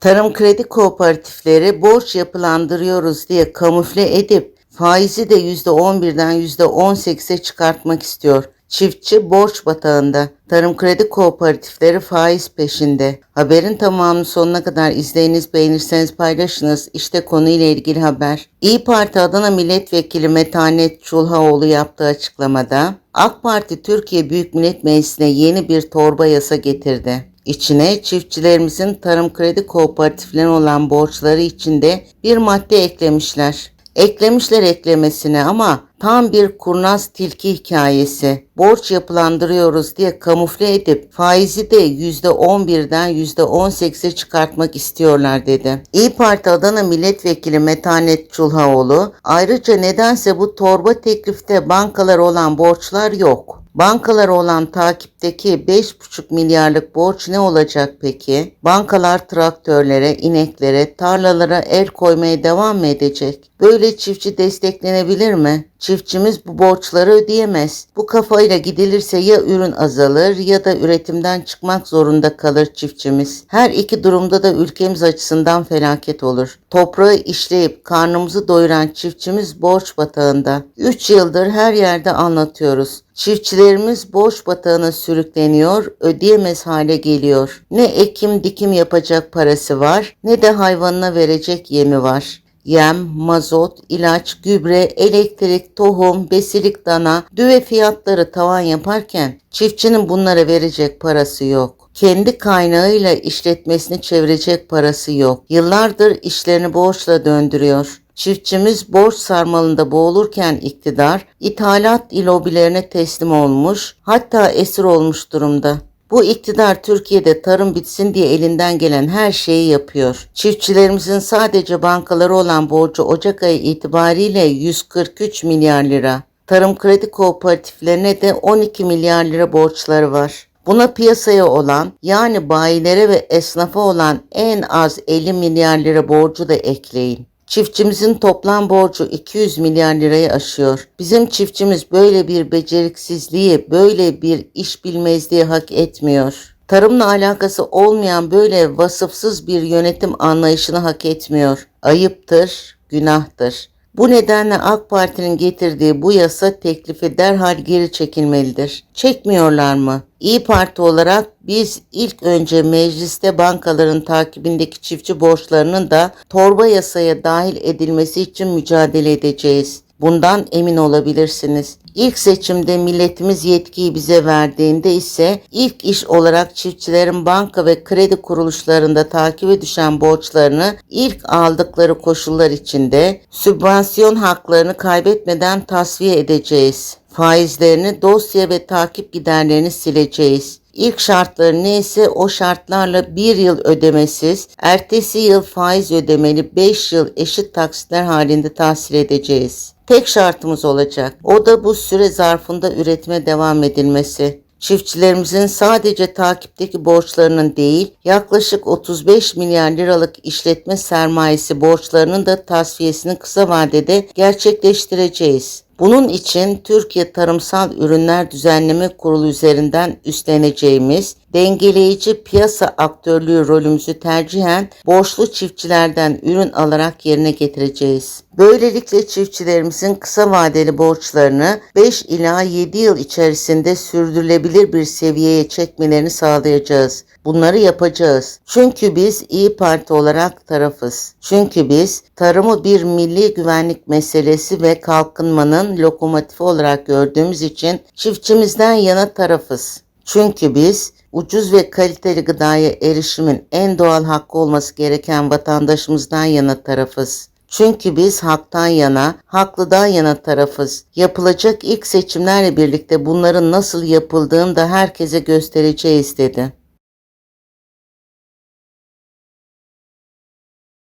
Tarım kredi kooperatifleri borç yapılandırıyoruz diye kamufle edip faizi de %11'den %18'e çıkartmak istiyor. Çiftçi borç batağında. Tarım kredi kooperatifleri faiz peşinde. Haberin tamamını sonuna kadar izleyiniz, beğenirseniz paylaşınız. İşte konuyla ilgili haber. İyi Parti Adana Milletvekili Metanet Çulhaoğlu yaptığı açıklamada AK Parti Türkiye Büyük Millet Meclisi'ne yeni bir torba yasa getirdi. İçine çiftçilerimizin tarım kredi kooperatiflerine olan borçları içinde bir madde eklemişler. Eklemişler eklemesine ama tam bir kurnaz tilki hikayesi. Borç yapılandırıyoruz diye kamufle edip faizi de %11'den %18'e çıkartmak istiyorlar dedi. İyi Parti Adana Milletvekili Metanet Çulhaoğlu ayrıca nedense bu torba teklifte bankalar olan borçlar yok. Bankalar olan takipteki 5,5 milyarlık borç ne olacak peki? Bankalar traktörlere, ineklere, tarlalara el koymaya devam mı edecek? Böyle çiftçi desteklenebilir mi? Çiftçimiz bu borçları ödeyemez. Bu kafayla gidilirse ya ürün azalır ya da üretimden çıkmak zorunda kalır çiftçimiz. Her iki durumda da ülkemiz açısından felaket olur. Toprağı işleyip karnımızı doyuran çiftçimiz borç batağında. 3 yıldır her yerde anlatıyoruz. Çiftçilerimiz borç batağına sürükleniyor, ödeyemez hale geliyor. Ne ekim dikim yapacak parası var, ne de hayvanına verecek yemi var. Yem, mazot, ilaç, gübre, elektrik, tohum, besilik dana, düve fiyatları tavan yaparken çiftçinin bunlara verecek parası yok. Kendi kaynağıyla işletmesini çevirecek parası yok. Yıllardır işlerini borçla döndürüyor. Çiftçimiz borç sarmalında boğulurken iktidar, ithalat lobilerine teslim olmuş, hatta esir olmuş durumda. Bu iktidar Türkiye'de tarım bitsin diye elinden gelen her şeyi yapıyor. Çiftçilerimizin sadece bankaları olan borcu Ocak ayı itibariyle 143 milyar lira. Tarım kredi kooperatiflerine de 12 milyar lira borçları var. Buna piyasaya olan yani bayilere ve esnafa olan en az 50 milyar lira borcu da ekleyin. Çiftçimizin toplam borcu 200 milyar lirayı aşıyor. Bizim çiftçimiz böyle bir beceriksizliği, böyle bir iş bilmezliği hak etmiyor. Tarımla alakası olmayan böyle vasıfsız bir yönetim anlayışını hak etmiyor. Ayıptır, günahtır. Bu nedenle AK Parti'nin getirdiği bu yasa teklifi derhal geri çekilmelidir. Çekmiyorlar mı? İyi Parti olarak biz ilk önce mecliste bankaların takibindeki çiftçi borçlarının da torba yasaya dahil edilmesi için mücadele edeceğiz. Bundan emin olabilirsiniz. İlk seçimde milletimiz yetkiyi bize verdiğinde ise ilk iş olarak çiftçilerin banka ve kredi kuruluşlarında takibe düşen borçlarını ilk aldıkları koşullar içinde sübvansiyon haklarını kaybetmeden tasfiye edeceğiz. Faizlerini, dosya ve takip giderlerini sileceğiz. İlk şartları neyse o şartlarla bir yıl ödemesiz, ertesi yıl faiz ödemeli 5 yıl eşit taksitler halinde tahsil edeceğiz. Tek şartımız olacak. O da bu süre zarfında üretime devam edilmesi. Çiftçilerimizin sadece takipteki borçlarının değil, yaklaşık 35 milyar liralık işletme sermayesi borçlarının da tasfiyesini kısa vadede gerçekleştireceğiz. Bunun için Türkiye Tarımsal Ürünler Düzenleme Kurulu üzerinden üstleneceğimiz dengeleyici piyasa aktörlüğü rolümüzü tercihen borçlu çiftçilerden ürün alarak yerine getireceğiz. Böylelikle çiftçilerimizin kısa vadeli borçlarını 5 ila 7 yıl içerisinde sürdürülebilir bir seviyeye çekmelerini sağlayacağız. Bunları yapacağız. Çünkü biz İyi Parti olarak tarafız. Çünkü biz tarımı bir milli güvenlik meselesi ve kalkınmanın lokomotifi olarak gördüğümüz için çiftçimizden yana tarafız. Çünkü biz ucuz ve kaliteli gıdaya erişimin en doğal hakkı olması gereken vatandaşımızdan yana tarafız. Çünkü biz haktan yana, haklıdan yana tarafız. Yapılacak ilk seçimlerle birlikte bunların nasıl yapıldığını da herkese göstereceğiz dedi.